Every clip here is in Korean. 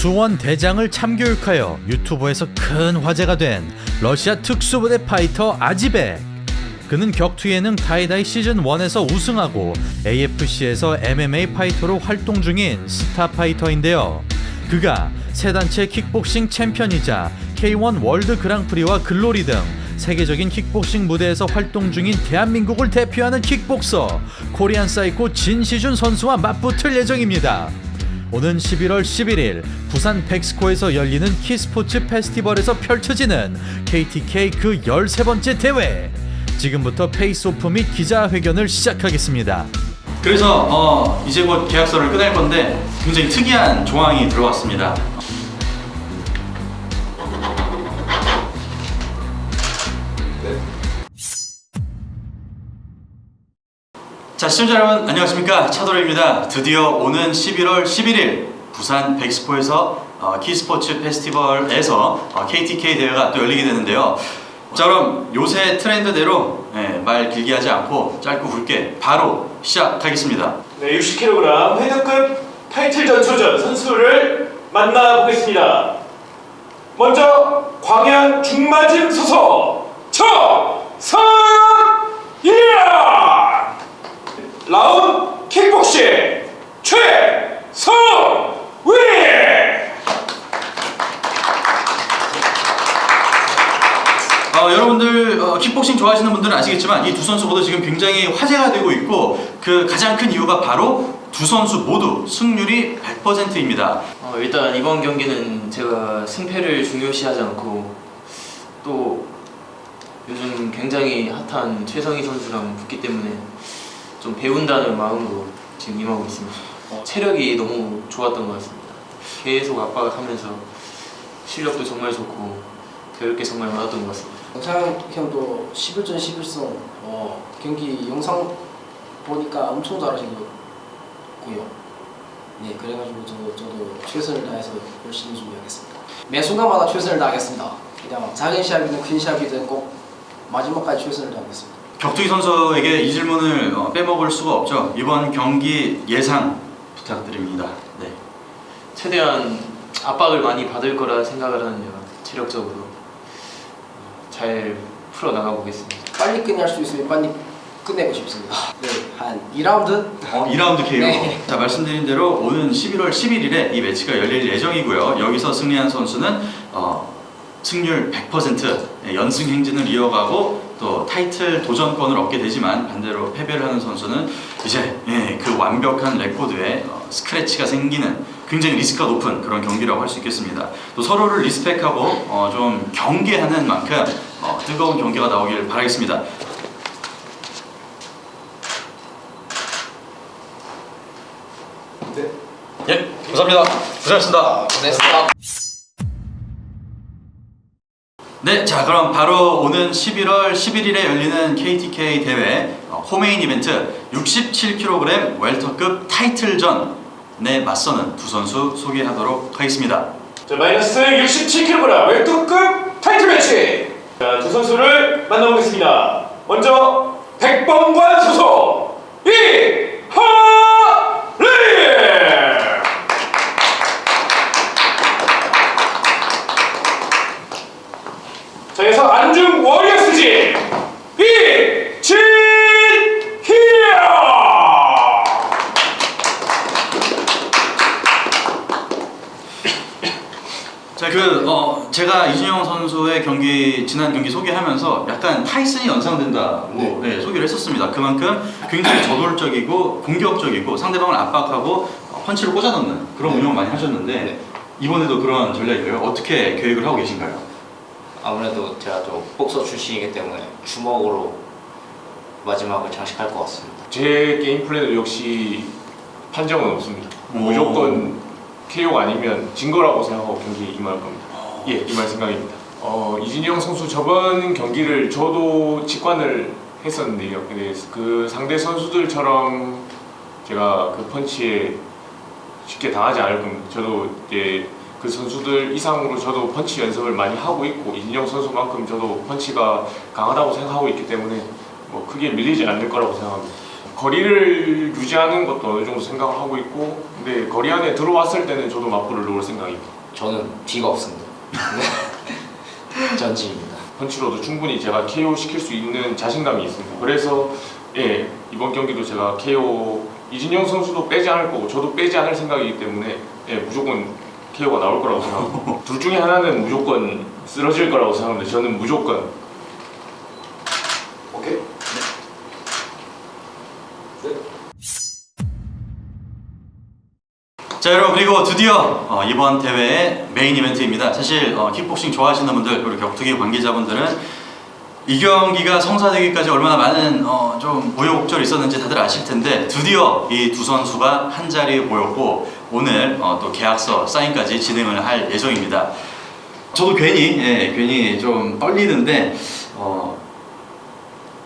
수원 대장을 참교육하여 유튜브에서 큰 화제가 된 러시아 특수부대 파이터 아지백. 그는 격투 예능 다이다이 시즌 1에서 우승하고 AFC에서 MMA 파이터로 활동 중인 스타 파이터인데요. 그가 세 단체 킥복싱 챔피언이자 K1 월드 그랑프리와 글로리 등 세계적인 킥복싱 무대에서 활동 중인 대한민국을 대표하는 킥복서 코리안 사이코 진시준 선수와 맞붙을 예정입니다. 오는 11월 11일 부산 백스코에서 열리는 키스포츠 페스티벌에서 펼쳐지는 KTK 그 13번째 대회. 지금부터 페이스오프 및 기자회견을 시작하겠습니다. 그래서 어, 이제 곧 계약서를 끝낼 건데 굉장히 특이한 조항이 들어왔습니다. 자 시청자 여러분 안녕하십니까 차도로입니다. 드디어 오는 11월 11일 부산 백스포에서 어, 키스포츠 페스티벌에서 어, KTK 대회가 또 열리게 되는데요. 자 그럼 요새 트렌드대로 예, 말 길게 하지 않고 짧고 굵게 바로 시작하겠습니다. 네, 60kg 헤드급 타이틀 전초전 선수를 만나보겠습니다. 먼저 광양 중마진 소속 처성이야 라운 킥복싱 최성위 어, 여러분들 어, 킥복싱 좋아하시는 분들은 아시겠지만 이 두 선수 모두 지금 굉장히 화제가 되고 있고 그 가장 큰 이유가 바로 두 선수 모두 승률이 100%입니다. 어, 일단 이번 경기는 제가 승패를 중요시하지 않고 또 요즘 굉장히 핫한 최성희 선수랑 붙기 때문에 좀 배운다는 마음으로 지금 임하고 있습니다. 어, 체력이 너무 좋았던 것 같습니다. 계속 압박을 하면서 실력도 정말 좋고 배울 게 정말 많았던 것 같습니다. 영상 형도 11전 11승 어, 경기 영상 보니까 엄청 잘하시고요. 네, 그래가지고 저, 저도 최선을 다해서 열심히 준비하겠습니다. 매 순간마다 최선을 다하겠습니다. 그냥 작은 시합이든 큰 시합이든 꼭 마지막까지 최선을 다하겠습니다. 격투기 선수에게 이 질문을 어, 빼먹을 수가 없죠. 이번 경기 예상 부탁드립니다. 네. 최대한 압박을 많이 받을 거라 생각을 하는데요. 체력적으로 잘 풀어 나가 보겠습니다. 빨리 끝낼 수 있으면 빨리 끝내고 싶습니다. 네, 한 2라운드? 어, 2라운드 KO. 네. 자, 말씀드린 대로 오는 11월 11일에 이 매치가 열릴 예정이고요. 여기서 승리한 선수는 어, 승률 100% 예, 연승 행진을 이어가고 또 타이틀 도전권을 얻게 되지만 반대로 패배를 하는 선수는 이제 예, 그 완벽한 레코드에 어, 스크래치가 생기는 굉장히 리스크가 높은 그런 경기라고 할 수 있겠습니다. 또 서로를 리스펙하고 어, 좀 경계하는 만큼 어, 뜨거운 경기가 나오길 바라겠습니다. 예, 감사합니다. 고생하셨습니다. 네, 자 그럼 바로 오는 11월 11일에 열리는 KTK 대회 어, 코메인 이벤트 67kg 웰터급 타이틀전에 맞서는 두 선수 소개하도록 하겠습니다. 자, 마이너스 67kg 웰터급 타이틀 매치 자, 두 선수를 만나보겠습니다. 먼저 백범관 소속 이하리 자, 여기서 안중 워리어스지 이진희야 자, 그 어, 제가 이준영 선수의 경기 지난 경기 소개하면서 약간 타이슨이 연상된다고 네, 소개를 했었습니다. 그만큼 굉장히 저돌적이고 공격적이고 상대방을 압박하고 어, 펀치를 꽂아넣는 그런 운영을 많이 하셨는데 이번에도 그런 전략이에요. 어떻게 계획을 하고 계신가요? 아무래도 제가 좀 복서 출신이기 때문에 주먹으로 마지막을 장식할 것 같습니다. 제 게임 플랜은 역시 판정은 없습니다. 오. 무조건 KO가 아니면 진 거라고 생각하고 경기에 임할 겁니다. 예, 임할 생각입니다. 어, 이진영 선수 저번 경기를 저도 직관을 했었는데요. 근데 그 상대 선수들처럼 제가 그 펀치에 쉽게 당하지 않을 겁니다. 저도 이제 그 선수들 이상으로 저도 펀치 연습을 많이 하고 있고 이진영 선수만큼 저도 펀치가 강하다고 생각하고 있기 때문에 뭐 크게 밀리지 않을 거라고 생각합니다. 거리를 유지하는 것도 어느 정도 생각을 하고 있고 근데 거리 안에 들어왔을 때는 저도 맞불을 놓을 생각입니다. 저는 뒤가 없습니다. 네. 전지입니다. 펀치로도 충분히 제가 KO 시킬 수 있는 자신감이 있습니다. 그래서 예 이번 경기도 제가 KO 이진영 선수도 빼지 않을 거고 저도 빼지 않을 생각이기 때문에 예 무조건 KO가 나올 거라고 생각하고 둘 중에 하나는 무조건 쓰러질 거라고 생각하는데 저는 무조건 오케이. 자 여러분 그리고 드디어 어, 이번 대회의 메인 이벤트입니다. 사실 어, 킥복싱 좋아하시는 분들 그리고 격투기 관계자분들은 이 경기가 성사되기까지 얼마나 많은 어, 좀 우여곡절이 있었는지 다들 아실 텐데 드디어 이 두 선수가 한 자리에 모였고 오늘 어, 또 계약서 사인까지 진행을 할 예정입니다. 저도 괜히 예, 괜히 좀 떨리는데 어,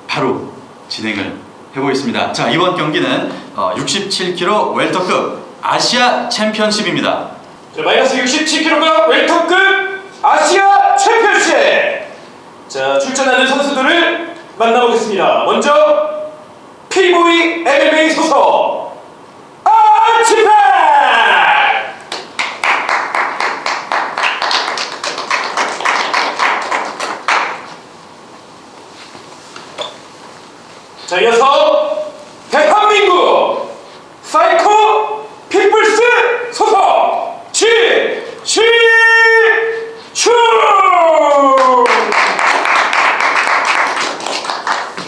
바로 진행을 해보겠습니다. 자 이번 경기는 어, 67kg 웰터급 아시아 챔피언십입니다. 자, 마이너스 67kg 웰터급 아시아 챔피언십. 자, 출전하는 선수들을 만나보겠습니다. 먼저 피보이 MMA 소속 아치팩. 자, 이어서 대한민국 사이코 피플스 소속 지시추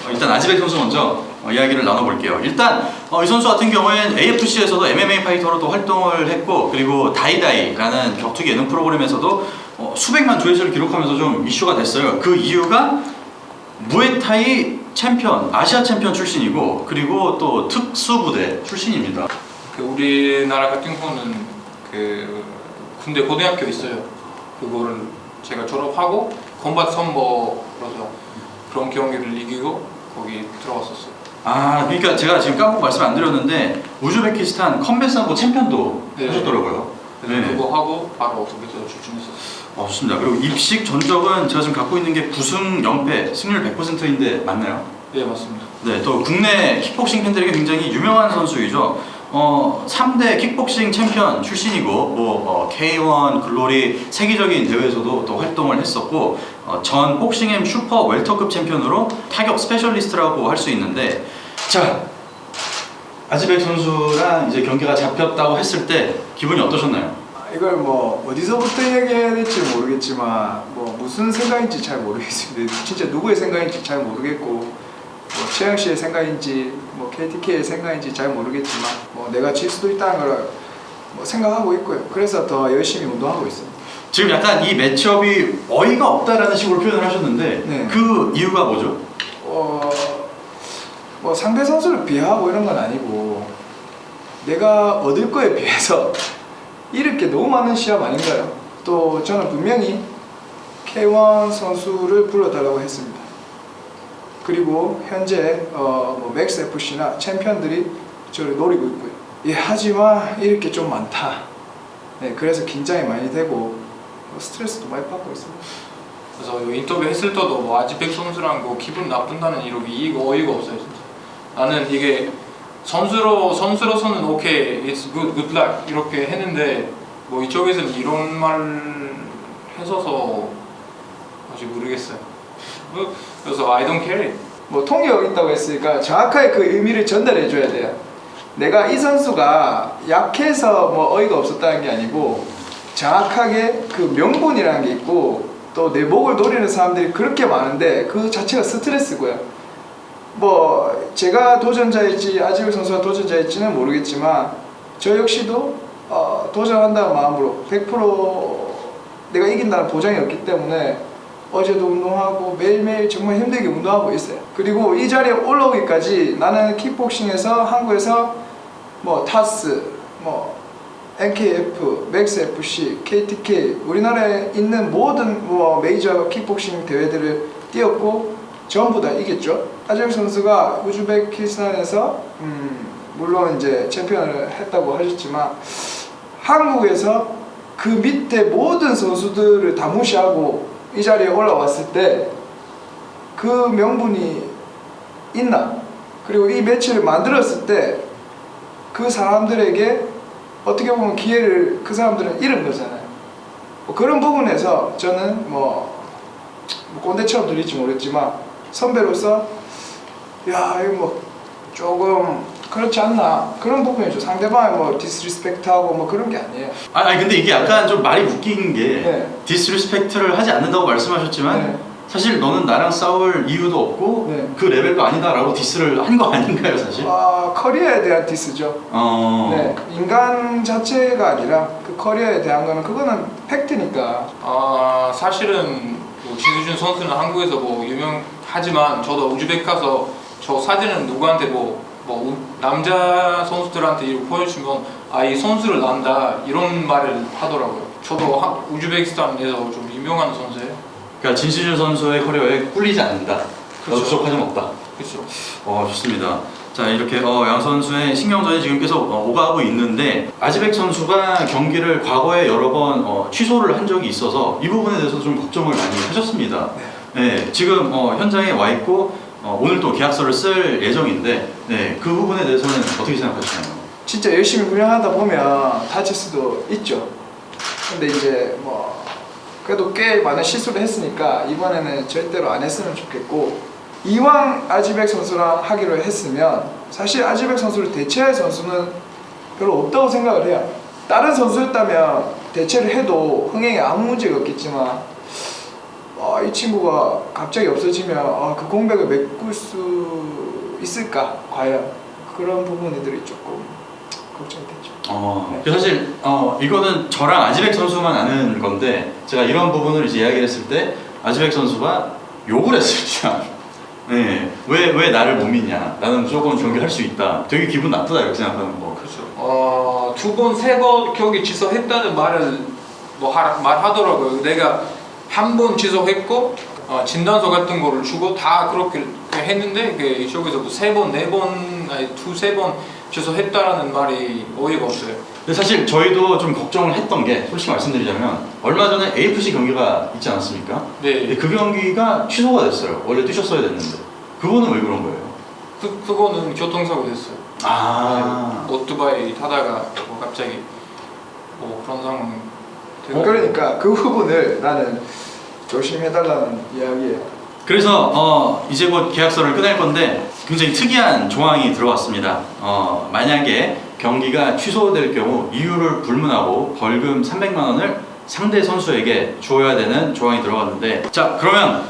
어, 일단 아지백 선수 먼저 어, 이야기를 나눠볼게요. 일단 어, 이 선수 같은 경우에는 AFC에서도 MMA 파이터로도 활동을 했고 그리고 다이다이라는 격투기 예능 프로그램에서도 어, 수백만 조회수를 기록하면서 좀 이슈가 됐어요. 그 이유가 무에타이 챔피언, 아시아 챔피언 출신이고 그리고 또 특수부대 출신입니다. 그 우리나라 같은 경우는 그 군대 고등학교 있어요. 그거를 제가 졸업하고 콤bat 선보로서 그런 경기를 이기고 거기 들어갔었어요. 아, 그러니까 제가 지금 까먹고 말씀 안 드렸는데 우즈베키스탄 컴뱃 삼보 챔피언도 네. 하셨더라고요. 그래서 네. 그거 하고 바로 거기서 출전했었어요. 어, 좋습니다. 그리고 입식 전적은 제가 지금 갖고 있는 게 9승 0패, 승률 100%인데 맞나요? 네 맞습니다. 네, 또 국내 킥복싱 팬들에게 굉장히 유명한 선수이죠. 어, 3대 킥복싱 챔피언 출신이고 뭐 어, K1 글로리 세계적인 대회에서도 또 활동을 했었고 어, 전 복싱엠 슈퍼 웰터급 챔피언으로 타격 스페셜리스트라고 할 수 있는데 자 아즈백 선수랑 이제 경기가 잡혔다고 했을 때 기분이 어떠셨나요? 이걸 뭐 어디서부터 얘기해야 될지 모르겠지만 뭐 무슨 생각인지 잘 모르겠습니다. 진짜 누구의 생각인지 잘 모르겠고 뭐 최영 씨의 생각인지 뭐 KTK의 생각인지 잘 모르겠지만 뭐 내가 질 수도 있다는 걸 뭐 생각하고 있고요. 그래서 더 열심히 운동하고 있습니다. 지금 약간 이 매치업이 어이가 없다라는 식으로 표현을 하셨는데 네. 그 이유가 뭐죠? 어, 뭐 상대 선수를 비하하고 이런 건 아니고 내가 얻을 거에 비해서 잃을 게 너무 많은 시합 아닌가요? 또 저는 분명히 K1 선수를 불러달라고 했습니다. 그리고 현재 어, 뭐 맥스 FC나 챔피언들이 저를 노리고 있고요. 예, 하지만 잃을 게좀 많다. 네, 그래서 긴장이 많이 되고 뭐 스트레스도 많이 받고 있습니다. 그래서 이 인터뷰 했을 때도 뭐 아지백 선수랑 뭐 기분 나쁜다는 이러기 이거 어이가 없어요 진짜. 나는 이게 선수로 선수로서는 오케이, it's good, good luck 이렇게 했는데 뭐 이쪽에서는 이런 말 해서서 아직 모르겠어요. 뭐, 그래서 I don't care. 뭐 통역 있다고 했으니까 정확하게 그 의미를 전달해 줘야 돼요. 내가 이 선수가 약해서 뭐 어이가 없었다는 게 아니고 정확하게 그 명분이라는 게 있고 또 내 목을 노리는 사람들이 그렇게 많은데 그 자체가 스트레스고요. 뭐 제가 도전자일지 아지울 선수가 도전자일지는 모르겠지만 저 역시도 어, 도전한다는 마음으로 100% 내가 이긴다는 보장이 없기 때문에 어제도 운동하고 매일매일 정말 힘들게 운동하고 있어요. 그리고 이 자리에 올라오기까지 나는 킥복싱에서 한국에서 뭐 타스, 뭐 NKF, 맥스 FC, KTK 우리나라에 있는 모든 뭐 메이저 킥복싱 대회들을 뛰었고 전부 다 이겼죠. 아젤 선수가 우즈베키스탄에서 음, 물론 이제 챔피언을 했다고 하셨지만 한국에서 그 밑에 모든 선수들을 다 무시하고 이 자리에 올라왔을 때 그 명분이 있나? 그리고 이 매치를 만들었을 때 그 사람들에게 어떻게 보면 기회를 그 사람들은 잃은 거잖아요. 뭐 그런 부분에서 저는 뭐, 뭐 꼰대처럼 들릴지 모르겠지만 선배로서 야 이거 뭐 조금 그렇지 않나 그런 부분이죠. 상대방을 뭐 디스리스펙트하고 뭐 그런 게 아니에요. 아, 아니 근데 이게 약간 좀 말이 웃긴 게 네. 디스리스펙트를 하지 않는다고 말씀하셨지만 네. 사실 너는 나랑 싸울 이유도 없고 네. 그 레벨도 아니다라고 디스를 한 거 아닌가요 사실? 아 커리어에 대한 디스죠. 어. 네, 인간 자체가 아니라 그 커리어에 대한 거는 그거는 팩트니까. 아 사실은 뭐 지수준 선수는 한국에서 뭐 유명하지만 저도 우즈벡 가서 저 사진은 누구한테 뭐, 뭐 우- 남자 선수들한테 이렇게 보여주면 아이 선수를 난다 이런 말을 하더라고요. 저도 하- 우즈베키스탄에서 좀 유명한 선수예요. 그러니까 진시준 선수의 커리어에 꿀리지 않는다. 그렇죠. 점 없다. 그렇죠. 어 좋습니다. 자 이렇게 어, 양 선수의 신경전이 지금 계속 어, 오가고 있는데 아즈벡 선수가 경기를 과거에 여러 번 어, 취소를 한 적이 있어서 이 부분에 대해서 좀 걱정을 많이 하셨습니다. 네, 지금 어, 현장에 와 있고 어, 오늘 또 계약서를 쓸 예정인데 네, 그 부분에 대해서는 어떻게 생각하시나요? 진짜 열심히 훈련하다 보면 다칠 수도 있죠. 근데 이제 뭐 그래도 꽤 많은 실수를 했으니까 이번에는 절대로 안 했으면 좋겠고 이왕 아지백 선수랑 하기로 했으면 사실 아지백 선수를 대체할 선수는 별로 없다고 생각을 해요. 다른 선수였다면 대체를 해도 흥행에 아무 문제가 없겠지만 아, 이 친구가 갑자기 없어지면 아, 그 공백을 메꿀 수 있을까 과연 그런 부분들이 조금 걱정이 됐죠. 어, 사실 어, 이거는 저랑 아즈벡 선수만 아는 건데 제가 이런 부분을 이제 이야기를 했을 때 아즈벡 선수가 욕을 했습니다. 네, 왜, 왜 나를 못 믿냐? 나는 무조건 경기를 할수 있다. 되게 기분 나쁘다 이렇게 생각하는 거. 그렇죠. 어, 두 번, 세 번 경기 취소했다는 말을 뭐 하, 말하더라고요. 내가 한번 취소했고 어, 진단서 같은 거를 주고 다 그렇게 했는데 그 저기서도 세 번, 네 번, 아니 두세 번 취소했다라는 말이 어이가 없어요. 근데 사실 저희도 좀 걱정을 했던 게 솔직히 말씀드리자면 얼마 전에 AFC 경기가 있지 않았습니까? 네, 그 경기가 취소가 됐어요. 원래 뛰셨어야 됐는데 그거는 왜 그런 거예요? 그 그거는 교통사고 됐어요. 아, 오토바이 타다가 뭐 갑자기 뭐 그런 상황. 되고 그러니까 그 부분을 나는 조심해달라는 이야기예요. 그래서 어, 이제 곧 계약서를 끝낼 건데 굉장히 특이한 조항이 들어왔습니다. 어, 만약에 경기가 취소될 경우 이유를 불문하고 벌금 300만 원을 상대 선수에게 주어야 되는 조항이 들어갔는데 자 그러면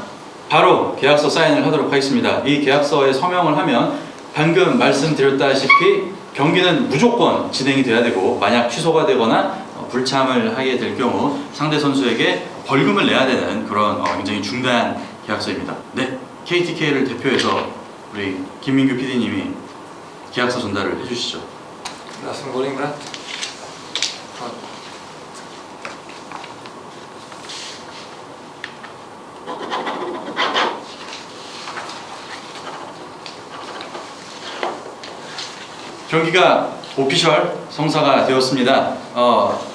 바로 계약서 사인을 하도록 하겠습니다. 이 계약서에 서명을 하면 방금 말씀드렸다시피 경기는 무조건 진행이 돼야 되고 만약 취소가 되거나 어, 불참을 하게 될 경우 상대 선수에게 벌금을 내야 되는 그런 어, 굉장히 중대한 계약서입니다. 네, KTK를 대표해서 우리 김민규 PD님이 계약서 전달을 해주시죠. 거리인가? 경기가 오피셜 성사가 되었습니다. 어,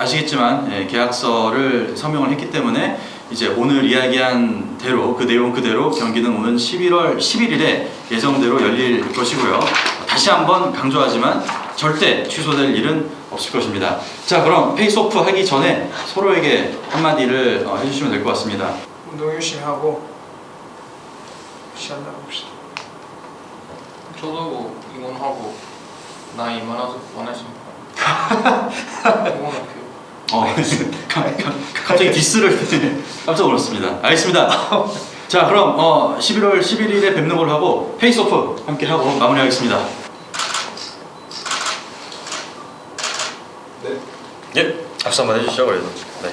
아시겠지만 예, 계약서를 서명을 했기 때문에 이제 오늘 이야기한 대로 그 내용 그대로 경기는 오는 11월 11일에 예정대로 열릴 것이고요. 다시 한번 강조하지만 절대 취소될 일은 없을 것입니다. 자 그럼 페이스오프 하기 전에 서로에게 한마디를 어, 해주시면 될 것 같습니다. 운동 열심히 하고 시합 나가봅시다. 저도 뭐 응원하고 나이 많아서 원하십니까? 응원할게요. 어, 가- 가- 갑자기 디스를 깜짝 놀랐습니다. 알겠습니다. 자, 그럼 어, 11월 11일에 뵙는 걸로 하고 페이스오프 함께 하고 마무리하겠습니다. 네. 예, 박수 한번 해주시죠, 그래도. 네.